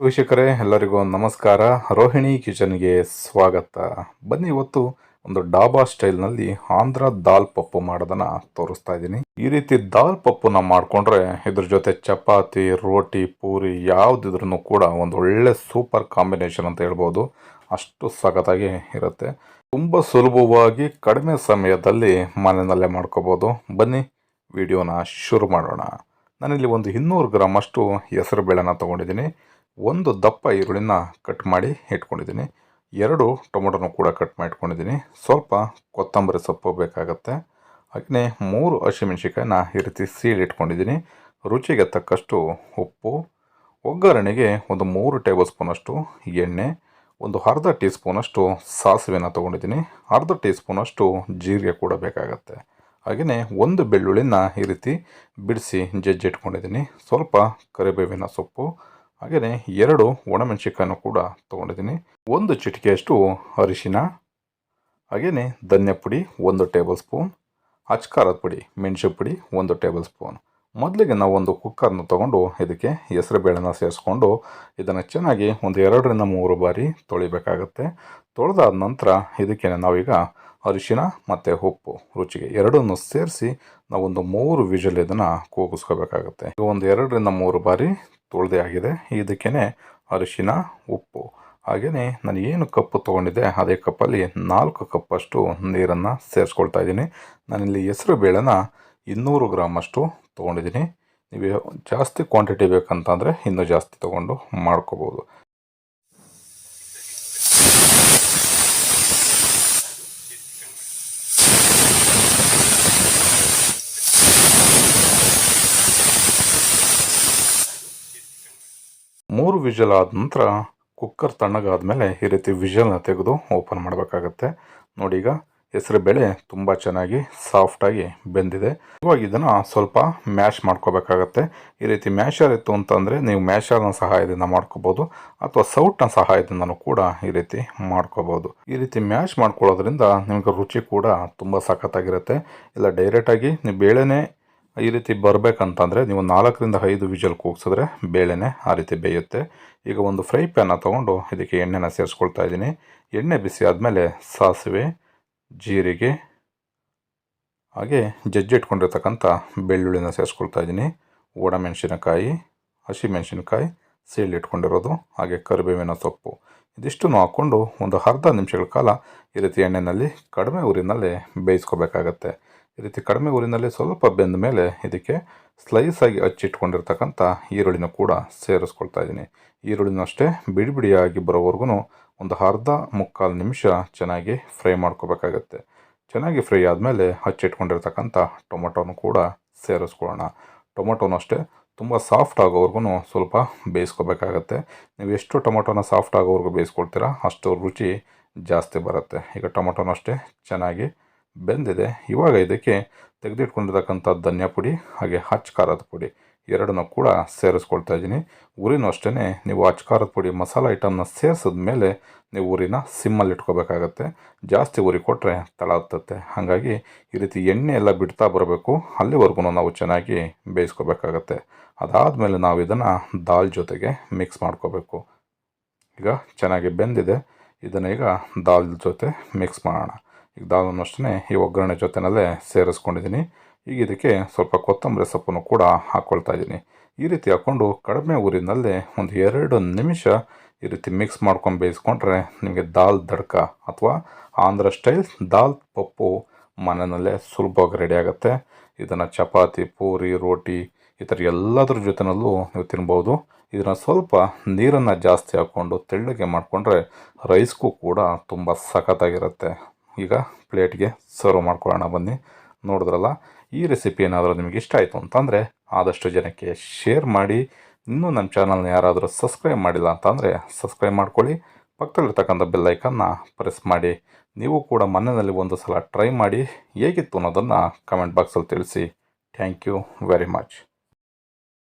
ವೀಕ್ಷಕರೇ, ಎಲ್ಲರಿಗೂ ನಮಸ್ಕಾರ. ರೋಹಿಣಿ ಕಿಚನ್ಗೆ ಸ್ವಾಗತ. ಬನ್ನಿ ಇವತ್ತು ಒಂದು ಡಾಬಾ ಸ್ಟೈಲ್ನಲ್ಲಿ ಆಂಧ್ರ ದಾಲ್ ಪಪ್ಪು ಮಾಡೋದನ್ನ ತೋರಿಸ್ತಾ ಇದ್ದೀನಿ. ಈ ರೀತಿ ದಾಲ್ ಪಪ್ಪುನ ಮಾಡಿಕೊಂಡ್ರೆ ಇದ್ರ ಜೊತೆ ಚಪಾತಿ, ರೋಟಿ, ಪೂರಿ ಯಾವುದಿದ್ರೂ ಕೂಡ ಒಂದು ಒಳ್ಳೆ ಸೂಪರ್ ಕಾಂಬಿನೇಷನ್ ಅಂತ ಹೇಳ್ಬೋದು. ಅಷ್ಟು ಸಖತ್ತಾಗಿ ಇರುತ್ತೆ. ತುಂಬ ಸುಲಭವಾಗಿ ಕಡಿಮೆ ಸಮಯದಲ್ಲಿ ಮನೆಯಲ್ಲೇ ಮಾಡ್ಕೋಬೋದು. ಬನ್ನಿ ವಿಡಿಯೋನ ಶುರು ಮಾಡೋಣ. ನಾನಿಲ್ಲಿ ಒಂದು ಇನ್ನೂರು ಗ್ರಾಮ್ ಅಷ್ಟು ಹೆಸರು ಬೇಳೆನ ತೊಗೊಂಡಿದ್ದೀನಿ. ಒಂದು ದಪ್ಪ ಈರುಳ್ಳಿನ ಕಟ್ ಮಾಡಿ ಇಟ್ಕೊಂಡಿದ್ದೀನಿ. ಎರಡು ಟೊಮೊಟೊನೂ ಕೂಡ ಕಟ್ ಮಾಡಿ ಇಟ್ಕೊಂಡಿದ್ದೀನಿ. ಸ್ವಲ್ಪ ಕೊತ್ತಂಬರಿ ಸೊಪ್ಪು ಬೇಕಾಗತ್ತೆ. ಹಾಗೆಯೇ ಮೂರು ಹಸಿಮೆಣ್ಸಿಕಾಯಿನ ಈ ರೀತಿ ಸೀಡ್ ಇಟ್ಕೊಂಡಿದ್ದೀನಿ. ರುಚಿಗೆ ತಕ್ಕಷ್ಟು ಉಪ್ಪು, ಒಗ್ಗರಣೆಗೆ ಒಂದು ಮೂರು ಟೇಬಲ್ ಸ್ಪೂನಷ್ಟು ಎಣ್ಣೆ, ಒಂದು ಅರ್ಧ ಟೀ ಸ್ಪೂನಷ್ಟು ಸಾಸಿವೆನ ತೊಗೊಂಡಿದ್ದೀನಿ. ಅರ್ಧ ಟೀ ಸ್ಪೂನಷ್ಟು ಜೀರಿಗೆ ಕೂಡ ಬೇಕಾಗತ್ತೆ. ಹಾಗೆಯೇ ಒಂದು ಬೆಳ್ಳುಳ್ಳಿನ ಈ ರೀತಿ ಬಿಡಿಸಿ ಜಜ್ಜಿಟ್ಕೊಂಡಿದ್ದೀನಿ. ಸ್ವಲ್ಪ ಕರಿಬೇವಿನ ಸೊಪ್ಪು ಹಾಗೆಯೇ ಎರಡು ಒಣಮೆಣಸಿಕಾಯನ್ನು ಕೂಡ ತೊಗೊಂಡಿದ್ದೀನಿ. ಒಂದು ಚಿಟಿಕೆಯಷ್ಟು ಅರಿಶಿನ ಹಾಗೆಯೇ ಧನ್ಯ ಪುಡಿ ಒಂದು ಟೇಬಲ್ ಸ್ಪೂನ್ ಅಚ್ಕಾರದ ಪುಡಿ ಮೆಣಸು ಪುಡಿ ಒಂದು ಟೇಬಲ್ ಸ್ಪೂನ್. ಮೊದಲಿಗೆ ನಾವು ಒಂದು ಕುಕ್ಕರ್ನ ತೊಗೊಂಡು ಇದಕ್ಕೆ ಹೆಸರುಬೇಳೆನ ಸೇರಿಸ್ಕೊಂಡು ಇದನ್ನು ಚೆನ್ನಾಗಿ ಒಂದು ಎರಡರಿಂದ ಮೂರು ಬಾರಿ ತೊಳಿಬೇಕಾಗತ್ತೆ. ತೊಳೆದಾದ ನಂತರ ಇದಕ್ಕೆ ನಾವೀಗ ಅರಿಶಿನ ಮತ್ತು ಉಪ್ಪು ರುಚಿಗೆ ಎರಡನ್ನು ಸೇರಿಸಿ ನಾವೊಂದು ಮೂರು ವಿಜಲ್ ಇದನ್ನು ಕೂಗಿಸ್ಕೋಬೇಕಾಗತ್ತೆ. ಒಂದು ಎರಡರಿಂದ ಮೂರು ಬಾರಿ ತೊಳೆದೇ ಆಗಿದೆ. ಇದಕ್ಕೇ ಅರಿಶಿನ, ಉಪ್ಪು. ಹಾಗೆಯೇ ನಾನು ಏನು ಕಪ್ಪು ತೊಗೊಂಡಿದ್ದೆ, ಅದೇ ಕಪ್ಪಲ್ಲಿ ನಾಲ್ಕು ಕಪ್ಪಷ್ಟು ನೀರನ್ನು ಸೇರಿಸ್ಕೊಳ್ತಾ ಇದ್ದೀನಿ. ನಾನಿಲ್ಲಿ ಹೆಸರು ಬೇಳೆನ ಇನ್ನೂರು ಗ್ರಾಮಷ್ಟು ತೊಗೊಂಡಿದ್ದೀನಿ. ನೀವು ಜಾಸ್ತಿ ಕ್ವಾಂಟಿಟಿ ಬೇಕಂತಂದರೆ ಇನ್ನೂ ಜಾಸ್ತಿ ತೊಗೊಂಡು ಮಾಡ್ಕೋಬೋದು. ಮೂರು ವಿಷಲ್ ಆದ ನಂತರ ಕುಕ್ಕರ್ ತಣ್ಣಗಾದ ಮೇಲೆ ಈ ರೀತಿ ವಿಷಲ್ನ ತೆಗೆದು ಓಪನ್ ಮಾಡಬೇಕಾಗತ್ತೆ. ನೋಡಿ ಈಗ ಹೆಸರು ಬೇಳೆ ತುಂಬ ಚೆನ್ನಾಗಿ ಸಾಫ್ಟಾಗಿ ಬೆಂದಿದೆ. ಇವಾಗ ಇದನ್ನು ಸ್ವಲ್ಪ ಮ್ಯಾಶ್ ಮಾಡ್ಕೋಬೇಕಾಗತ್ತೆ. ಈ ರೀತಿ ಮ್ಯಾಶರ್ ಇತ್ತು ಅಂತಂದರೆ ನೀವು ಮ್ಯಾಶರ್ನ ಸಹಾಯದಿಂದ ಮಾಡ್ಕೋಬೋದು ಅಥವಾ ಸೌಟ್ನ ಸಹಾಯದಿಂದನೂ ಕೂಡ ಈ ರೀತಿ ಮಾಡ್ಕೋಬೋದು. ಈ ರೀತಿ ಮ್ಯಾಶ್ ಮಾಡ್ಕೊಳ್ಳೋದ್ರಿಂದ ನಿಮಗೆ ರುಚಿ ಕೂಡ ತುಂಬ ಸಖತ್ತಾಗಿರುತ್ತೆ. ಇಲ್ಲ ಡೈರೆಕ್ಟಾಗಿ ನೀವು ಬೇಳೆನೇ ಈ ರೀತಿ ಬರಬೇಕಂತಂದರೆ ನೀವು ನಾಲ್ಕರಿಂದ ಐದು ವಿಜಲ್ ಕೂಗ್ಸಿದ್ರೆ ಬೇಳೆನೇ ಆ ರೀತಿ ಬೇಯುತ್ತೆ. ಈಗ ಒಂದು ಫ್ರೈ ಪ್ಯಾನ ತೊಗೊಂಡು ಇದಕ್ಕೆ ಎಣ್ಣೆನ ಸೇರಿಸ್ಕೊಳ್ತಾ ಇದ್ದೀನಿ. ಎಣ್ಣೆ ಬಿಸಿ ಆದಮೇಲೆ ಸಾಸಿವೆ, ಜೀರಿಗೆ, ಹಾಗೆ ಜಜ್ಜಿಟ್ಕೊಂಡಿರ್ತಕ್ಕಂಥ ಬೆಳ್ಳುಳ್ಳಿನ ಸೇರಿಸ್ಕೊಳ್ತಾ ಇದ್ದೀನಿ. ಒಣಮೆಣಸಿನಕಾಯಿ, ಹಸಿಮೆಣಸಿನಕಾಯಿ ಸೀಳಿಟ್ಕೊಂಡಿರೋದು, ಹಾಗೆ ಕರಿಬೇವಿನ ಸೊಪ್ಪು. ಇದಿಷ್ಟನ್ನು ಹಾಕ್ಕೊಂಡು ಒಂದು ಅರ್ಧ ನಿಮಿಷಗಳ ಕಾಲ ಈ ರೀತಿ ಎಣ್ಣೆಯಲ್ಲಿ ಕಡಿಮೆ ಊರಿನಲ್ಲಿ ಬೇಯಿಸ್ಕೋಬೇಕಾಗತ್ತೆ. ಈ ರೀತಿ ಕಡಿಮೆ ಊರಿನಲ್ಲಿ ಸ್ವಲ್ಪ ಬೆಂದ ಮೇಲೆ ಇದಕ್ಕೆ ಸ್ಲೈಸ್ ಆಗಿ ಹಚ್ಚಿಟ್ಕೊಂಡಿರ್ತಕ್ಕಂಥ ಈರುಳ್ಳಿನ ಕೂಡ ಸೇರಿಸ್ಕೊಳ್ತಾ ಇದ್ದೀನಿ. ಈರುಳ್ಳಿನ ಅಷ್ಟೇ ಬಿಡಿ ಬಿಡಿಯಾಗಿ ಬರೋವರೆಗೂ ಒಂದು ಅರ್ಧ ಮುಕ್ಕಾಲು ನಿಮಿಷ ಚೆನ್ನಾಗಿ ಫ್ರೈ ಮಾಡ್ಕೋಬೇಕಾಗತ್ತೆ. ಚೆನ್ನಾಗಿ ಫ್ರೈ ಆದಮೇಲೆ ಹಚ್ಚಿಟ್ಕೊಂಡಿರ್ತಕ್ಕಂಥ ಟೊಮೊಟೊನು ಕೂಡ ಸೇರಿಸ್ಕೊಳ್ಳೋಣ. ಟೊಮೊಟೊನೂ ಅಷ್ಟೇ ತುಂಬ ಸಾಫ್ಟ್ ಆಗೋವರೆಗೂ ಸ್ವಲ್ಪ ಬೇಯಿಸ್ಕೋಬೇಕಾಗತ್ತೆ. ನೀವು ಎಷ್ಟು ಟೊಮೊಟೊನ ಸಾಫ್ಟ್ ಆಗೋವರೆಗೂ ಬೇಯಿಸ್ಕೊಳ್ತೀರಾ ಅಷ್ಟು ರುಚಿ ಜಾಸ್ತಿ ಬರುತ್ತೆ. ಈಗ ಟೊಮೊಟೊನೂ ಅಷ್ಟೇ ಚೆನ್ನಾಗಿ ಬೆಂದಿದೆ. ಇವಾಗ ಇದಕ್ಕೆ ತೆಗೆದಿಟ್ಕೊಂಡಿರ್ತಕ್ಕಂಥ ಧನ್ಯ ಪುಡಿ ಹಾಗೆ ಹಚ್ ಖಾರದ ಪುಡಿ. ಎರಡನ್ನೂ ಕೂಡ ಸೇರಿಸ್ಕೊಳ್ತಾ ಇದ್ದೀನಿ. ಉರಿನೂ ಅಷ್ಟೇ ನೀವು ಹಚ್ ಖಾರದ ಪುಡಿ ಮಸಾಲ ಐಟಮ್ನ ಸೇರಿಸಿದ ಮೇಲೆ ನೀವು ಉರಿನ ಸಿಮ್ಮಲ್ಲಿ ಇಟ್ಕೋಬೇಕಾಗತ್ತೆ. ಜಾಸ್ತಿ ಉರಿ ಕೊಟ್ಟರೆ ತಳ ಹತ್ತತ್ತೆ. ಹಾಗಾಗಿ ಈ ರೀತಿ ಎಣ್ಣೆ ಎಲ್ಲ ಬಿಡ್ತಾ ಬರಬೇಕು. ಅಲ್ಲಿವರೆಗೂ ನಾವು ಚೆನ್ನಾಗಿ ಬೇಯಿಸ್ಕೋಬೇಕಾಗತ್ತೆ. ಅದಾದಮೇಲೆ ನಾವು ಇದನ್ನು ದಾಲ್ ಜೊತೆಗೆ ಮಿಕ್ಸ್ ಮಾಡ್ಕೋಬೇಕು. ಈಗ ಚೆನ್ನಾಗಿ ಬೆಂದಿದೆ. ಇದನ್ನು ಈಗ ದಾಲ್ ಜೊತೆ ಮಿಕ್ಸ್ ಮಾಡೋಣ. ಈಗ ದಾಲನ್ನು ಅಷ್ಟೇ ಈ ಒಗ್ಗರಣೆ ಜೊತೆನಲ್ಲೇ ಸೇರಿಸ್ಕೊಂಡಿದ್ದೀನಿ. ಈಗ ಇದಕ್ಕೆ ಸ್ವಲ್ಪ ಕೊತ್ತಂಬರಿ ಸೊಪ್ಪನ್ನು ಕೂಡ ಹಾಕ್ಕೊಳ್ತಾ ಇದ್ದೀನಿ. ಈ ರೀತಿ ಹಾಕ್ಕೊಂಡು ಕಡಿಮೆ ಊರಿನಲ್ಲೇ ಒಂದು ಎರಡು ನಿಮಿಷ ಈ ರೀತಿ ಮಿಕ್ಸ್ ಮಾಡ್ಕೊಂಡು ಬೇಯಿಸ್ಕೊಂಡ್ರೆ ನಿಮಗೆ ದಾಲ್ ದಡ್ಕ ಅಥವಾ ಆಂಧ್ರ ಸ್ಟೈಲ್ ದಾಲ್ ಪಪ್ಪು ಮನೆಯಲ್ಲೇ ಸುಲಭವಾಗಿ ರೆಡಿ ಆಗುತ್ತೆ. ಇದನ್ನು ಚಪಾತಿ, ಪೂರಿ, ರೋಟಿ ಈ ಥರ ಎಲ್ಲದ್ರ ಜೊತೆನಲ್ಲೂ ನೀವು ತಿನ್ಬೋದು. ಇದನ್ನು ಸ್ವಲ್ಪ ನೀರನ್ನು ಜಾಸ್ತಿ ಹಾಕ್ಕೊಂಡು ತೆಳ್ಳಗೆ ಮಾಡಿಕೊಂಡ್ರೆ ರೈಸ್ಗೂ ಕೂಡ ತುಂಬ ಸಖತ್ತಾಗಿರುತ್ತೆ. ಈಗ ಪ್ಲೇಟ್ಗೆ ಸರ್ವ್ ಮಾಡ್ಕೊಳ್ಳೋಣ ಬನ್ನಿ. ನೋಡಿದ್ರಲ್ಲ, ಈ ರೆಸಿಪಿ ಏನಾದರೂ ನಿಮಗೆ ಇಷ್ಟ ಆಯಿತು ಅಂತಂದರೆ ಆದಷ್ಟು ಜನಕ್ಕೆ ಶೇರ್ ಮಾಡಿ. ಇನ್ನೂ ನಮ್ಮ ಚಾನಲ್ನ ಯಾರಾದರೂ ಸಬ್ಸ್ಕ್ರೈಬ್ ಮಾಡಿಲ್ಲ ಅಂತಂದರೆ ಸಬ್ಸ್ಕ್ರೈಬ್ ಮಾಡ್ಕೊಳ್ಳಿ. ಪಕ್ಕದಲ್ಲಿರ್ತಕ್ಕಂಥ ಬೆಲ್ಲೈಕನ್ನ ಪ್ರೆಸ್ ಮಾಡಿ. ನೀವು ಕೂಡ ಮನೆಯಲ್ಲಿ ಒಂದು ಸಲ ಟ್ರೈ ಮಾಡಿ. ಹೇಗಿತ್ತು ಅನ್ನೋದನ್ನು ಕಮೆಂಟ್ ಬಾಕ್ಸಲ್ಲಿ ತಿಳಿಸಿ. Thank you very much